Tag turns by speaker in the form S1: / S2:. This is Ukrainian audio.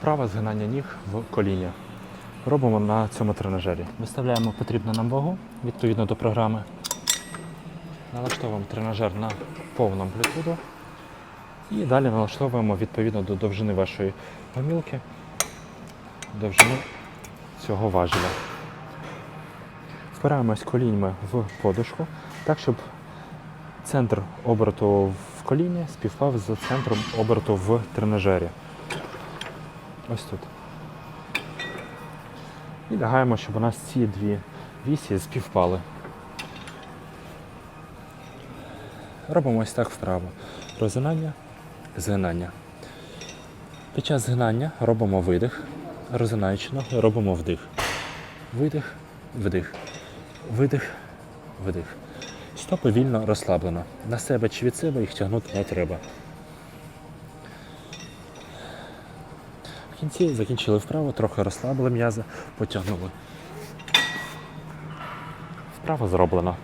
S1: Вправа згинання ніг в коліні. Робимо на цьому тренажері. Виставляємо потрібну нам вагу відповідно до програми. Налаштовуємо тренажер на повну амплітуду. І далі налаштовуємо відповідно до довжини вашої гомілки, довжину цього важеля. Впираємось коліньми в подушку, так, щоб центр оберту в коліні співпав з центром оберту в тренажері. Ось тут. І лягаємо, щоб у нас ці дві вісі співпали. Робимо ось так вправо. Розгинання, згинання. Під час згинання робимо видих, розгинаючи ноги, робимо вдих. Видих, вдих. Видих, видих. Стопи вільно розслаблено. На себе чи від себе їх тягнути не треба. Кінці закінчили вправо, трохи розслабили м'язи, потягнули. Вправа зроблено.